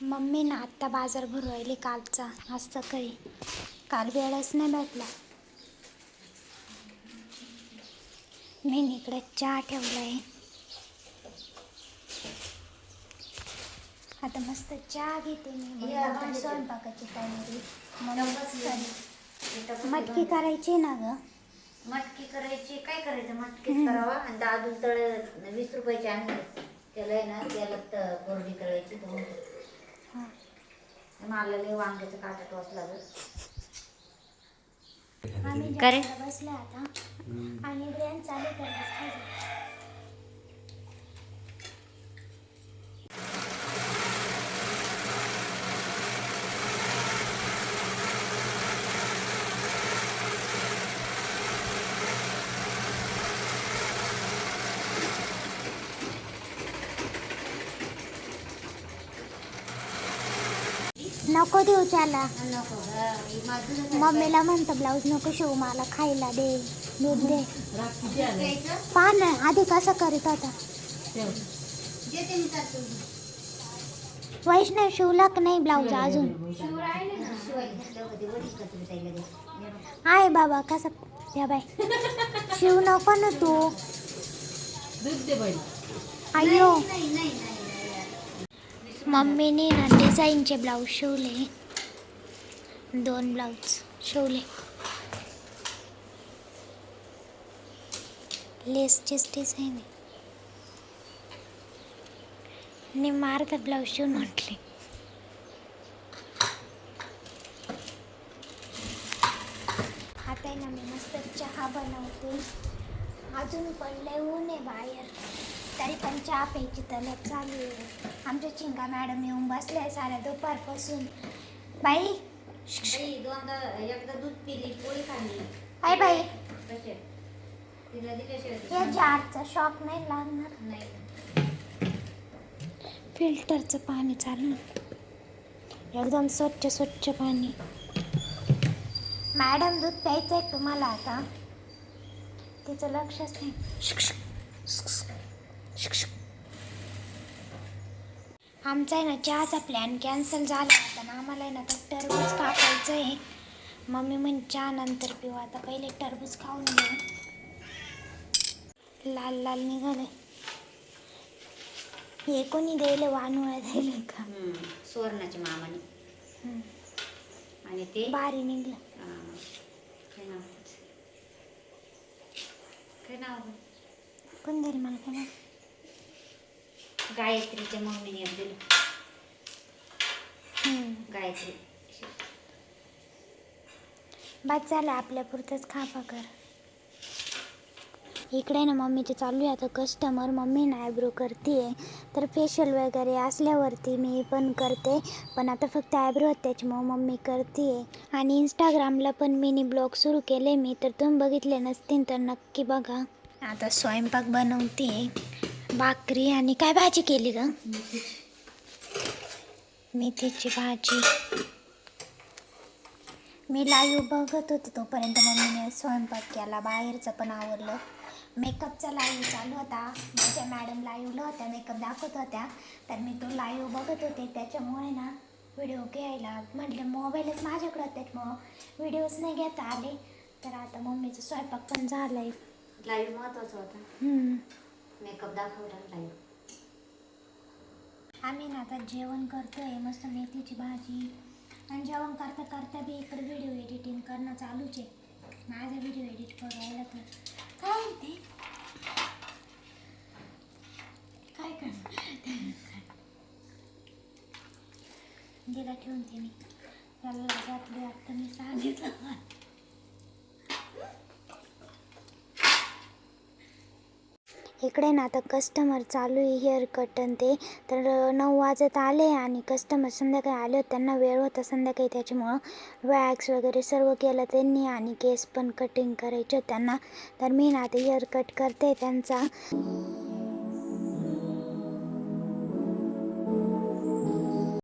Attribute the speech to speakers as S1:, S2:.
S1: Mummy ना आत्ता बाजार भरवायली कालचा. आज सकाळी काल वेळच नाही भेटला. मी इकडे चहा ठेवलाय. आता मस्त चहा घेते मी. आपण स्वयंपाकाची तयारी मग मटकी करायची ना ग?
S2: मटकी करायची. काय करायचं? मटकीच करावा? आणि दादू तळ वीस रुपयाचे आणले त्याला आहे ना त्याला कोरडी करायची मला लय वांग्याचं काटा टोचला ग
S1: आम्ही बसले आता. आणि ब्रेन चालू करायचं नको देऊ त्याला. मम्मीला म्हणतं ब्लाऊज नको शिवू मला खायला दे दूध दे. पहा ना आधी कसं करीत होता. वैष्णव शिवला का नाही ब्लाऊज अजून. आहे बाबा कसं या बाय शिव नको ना तू. अय्यो. मम्मीने ना डिझाईनचे ब्लाऊज शिवले. दोन ब्लाऊज शिवले. लेसचीच डिझाईन आहे. आणि मारता ब्लाऊज शिवून म्हटले. आता ना मी मस्त चहा बनवते. अजून पडले ऊन आहे बाहेर. पण चहा प्यायची तलब चालू आहे. आमच्या चिंगा मॅडम येऊन बसल्या साऱ्या दुपारपासून. बाई.
S2: बाई, दोनदा एकदा दूध पिली पोळी खाल्ली.
S1: हाय बाई.
S2: कसे? तिला दिल्याशिवाय
S1: या
S2: ती
S1: जारचा शॉक नाही लागणार.
S2: नाही.
S1: फिल्टरचं पाणी चालू. एकदम स्वच्छ स्वच्छ पाणी. मॅडम दूध प्यायचं आहे तुम्हाला आता? तिचं लक्षच नाही. आमचा आहे ना चहाचा प्लॅन कॅन्सल झाला आता ना आम्हाला आहे ना तर टरबूज कापायचं आहे. मम्मी म्हणे चहा नंतर पिऊ. आता पहिले टरबूज खाऊन घेऊ. लाल लाल निघाले हे कोणी द्यायला वानुळा द्यायला का?
S2: हम्म, सुवर्णाच्या मामाने. आणि ते?
S1: भारी निघलं.
S2: काय नाव? काय नाव?
S1: कोण दिली मला काय माहीत.
S2: गायत्रीच्या मम्मीने दिलं. गायत्री.
S1: बस झालं आपल्या पुरतंच खापा कर. इकडे ना मम्मीचे चालू आहे आता कस्टमर मम्मी ना आयब्रो करते तर फेशियल वगैरे असल्यावरती मी पण करते. पण आता फक्त आयब्रो त्याच्यामुळं मम्मी करते आणि इंस्टाग्रामला पण मिनी ब्लॉग सुरू केले मी. तर तुम्ही बघितले नसतील तर नक्की बघा. आता स्वयंपाक बनवते भाकरी आणि काय भाजी केली ग? मेथीची भाजी. मी लाईव्ह बघत होते तोपर्यंत मम्मीने स्वयंपाक केला. बाहेरचं पण आवडलं मेकअपचा लाईव्ह चालू होता. माझ्या मॅडम लाईव्हला होत्या. मेकअप दाखवत होत्या. तर मी तो लाईव्ह बघत होते. त्याच्यामुळे ना व्हिडिओ घ्यायला म्हटलं मोबाईलच माझ्याकडं होता, त्याच्यामुळं व्हिडिओज नाही घेता आले. तर आता मम्मीचा स्वयंपाक पण झाला आहे
S2: लाईव्ह महत्त्वाचा होता. मेकअप दाखवला लाईव्ह
S1: आम्ही ना आता जेवण करतोय मस्त मेथीची भाजी. आणि जेवण करता करता बी इकडे व्हिडिओ एडिटिंग करणं चालूच आहे. माझा व्हिडिओ एडिट करायला तर. काय ते? काय करणार? दिला ठेवून ते मी. त्याला रात्री आता मी सांगितलं. इकडे ना आता कस्टमर चालू आहे हेअर कट आणि ते. तर नऊ वाजत आले आणि कस्टमर संध्याकाळी आले होते त्यांना वेळ होता संध्याकाळी त्याच्यामुळं. वॅक्स वगैरे सर्व केलं त्यांनी आणि केस पण कटिंग करायचे त्यांना. तर मी ना आता हेअर कट करते त्यांचा.